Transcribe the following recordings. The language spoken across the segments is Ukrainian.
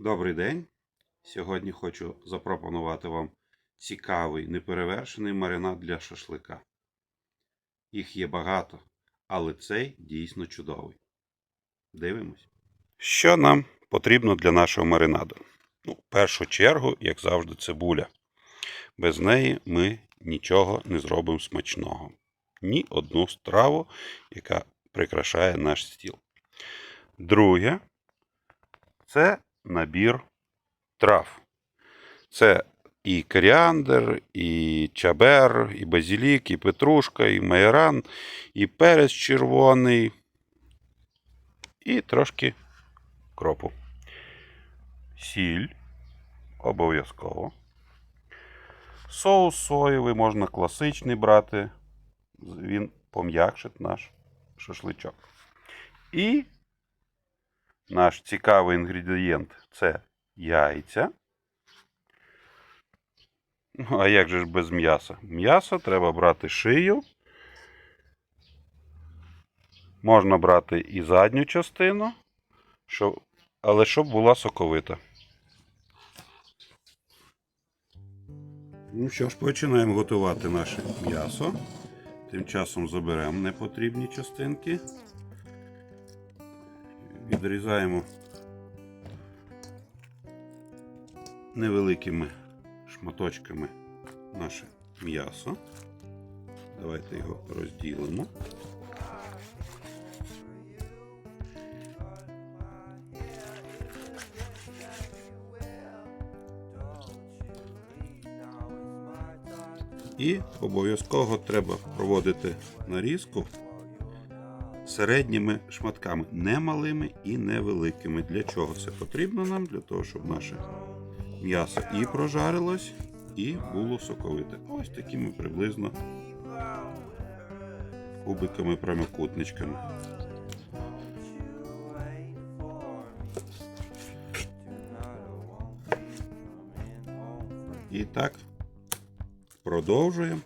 Добрий день. Сьогодні хочу запропонувати вам цікавий неперевершений маринад для шашлика. Їх є багато, але цей дійсно чудовий. Дивимось. Що нам потрібно для нашого маринаду? Ну, в першу чергу, як завжди, цибуля. Без неї ми нічого не зробимо смачного. Ні одну страву, яка прикрашає наш стіл. Друге, це набір трав. Це і коріандр, і чабер, і базилік, і петрушка, і майоран, і перець червоний, і трошки кропу. Сіль обов'язково. Соус соєвий можна класичний брати. Він пом'якшить наш шашличок. І наш цікавий інгредієнт це яйця. Ну, а як же ж без м'яса? М'ясо треба брати шию. Можна брати і задню частину, щоб... але щоб була соковита. Ну що ж, починаємо готувати наше м'ясо. Тим часом заберемо непотрібні частинки. Відрізаємо невеликими шматочками наше м'ясо. Давайте його розділимо. І обов'язково треба проводити нарізку середніми шматками, не малими і не великими. Для чого це потрібно нам? Для того, щоб наше м'ясо і прожарилось, і було соковите. Ось такими приблизно кубиками прямокутничками. І так, продовжуємо.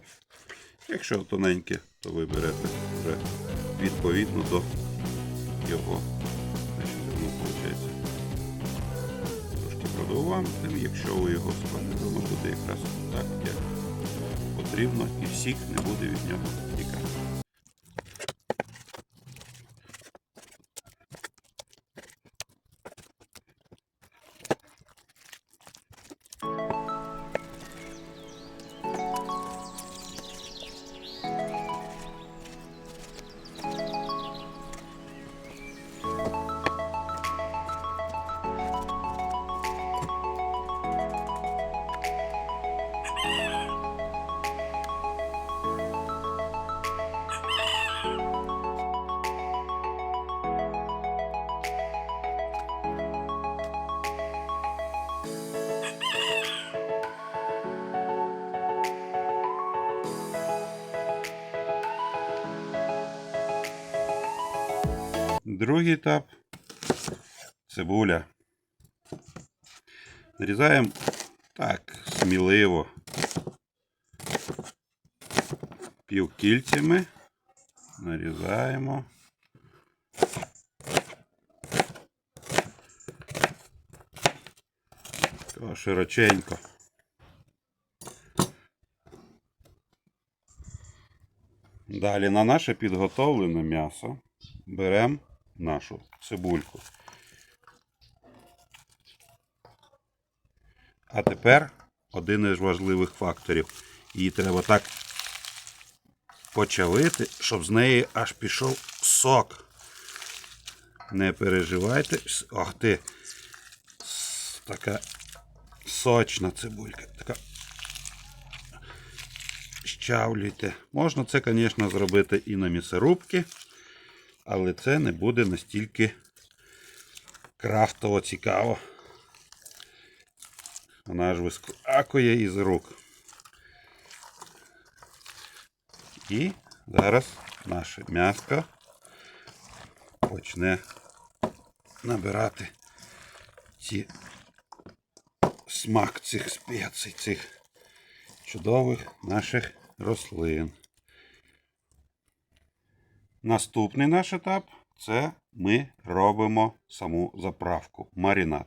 Якщо тоненьке, то ви берете вже відповідно до його. Трошки продовжуємо. Якщо ви його складете, воно буде якраз так, як потрібно, і всіх не буде від нього Другий етап цибуля. Нарізаємо так, сміливо. Півкільцями. Нарізаємо. Такого широченько. Далі на наше підготовлене м'ясо беремо нашу цибульку. А тепер один із важливих факторів. Її треба так почавити, щоб з неї аж пішов сок. Не переживайте. Ох ти. Така сочна цибулька. Така. Щавлюйте. Можна це, звісно, зробити і на м'ясорубки, але це не буде настільки крафтово цікаво. Вона ж вискакує із рук. І зараз наше м'яско почне набирати ці смак цих спецій, цих чудових наших рослин. Наступний наш етап це ми робимо саму заправку, маринад.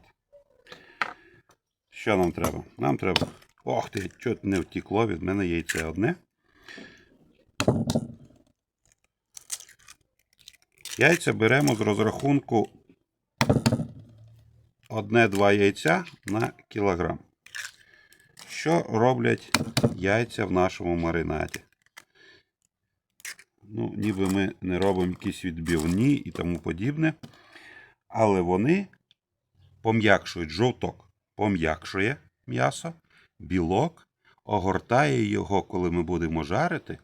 що нам треба? Нам треба. Ох ти, чого не втікло, від мене яйце одне. Яйця беремо з розрахунку одне-два яйця на кілограм. Що роблять яйця в нашому маринаді? Ну, ніби ми не робимо якісь відбивні і тому подібне. Але вони пом'якшують жовток, пом'якшує м'ясо, білок, огортає його, коли ми будемо жарити,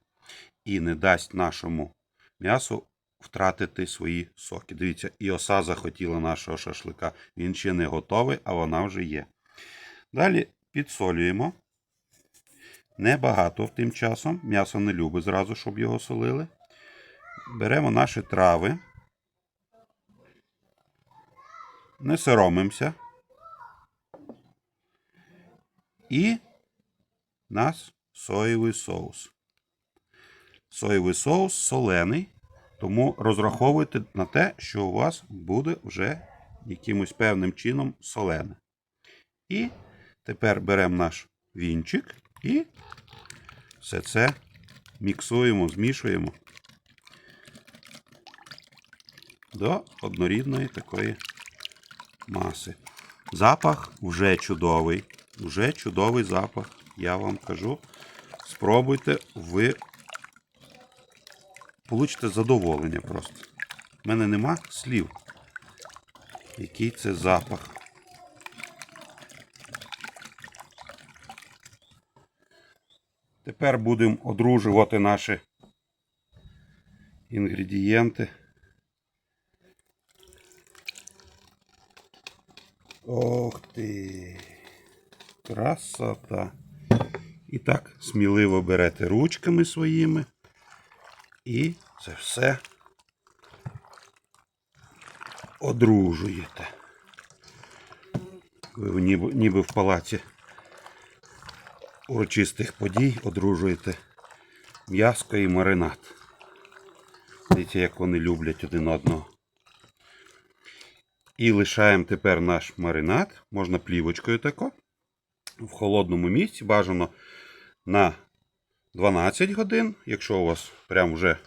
і не дасть нашому м'ясу втратити свої соки. Дивіться, і оса захотіла нашого шашлика. Він ще не готовий, а вона вже є. Далі підсолюємо. Небагато тим часом. М'ясо не любить зразу, щоб його солили. Беремо наші трави. Не соромимося. І нас соєвий соус. Соєвий соус солений, тому розраховуйте на те, що у вас буде вже якимось певним чином солене. І тепер беремо наш вінчик і все це міксуємо, змішуємо до однорідної такої маси. Запах вже чудовий. Вже чудовий запах. Я вам кажу. Спробуйте, ви получите задоволення просто. У мене нема слів. Який це запах. Тепер будемо одружувати наші інгредієнти. Ох ти. Красота. І так, сміливо берете ручками своїми. І це все одружуєте. Ви ніби, ніби в палаці урочистих подій одружуєте м'яско і маринад. Дивіться, як вони люблять один одного. І лишаємо тепер наш маринад. Можна плівочкою тако. В холодному місці бажано на 12 годин. Якщо у вас прям вже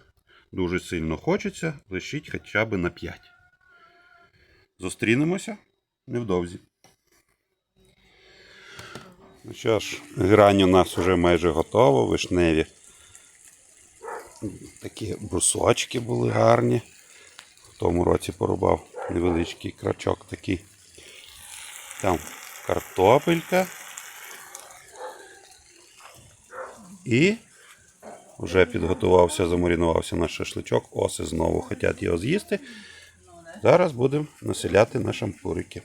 дуже сильно хочеться, лишіть хоча б на 5. Зустрінемося невдовзі. Ну що ж, грань у нас вже майже готова, вишневі. Такі брусочки були гарні. В тому році порубав невеличкий крачок такий. Там картопелька. І вже підготувався, замарінувався наш шашличок. Оси знову хочуть його з'їсти. Зараз будемо населяти на шампурики.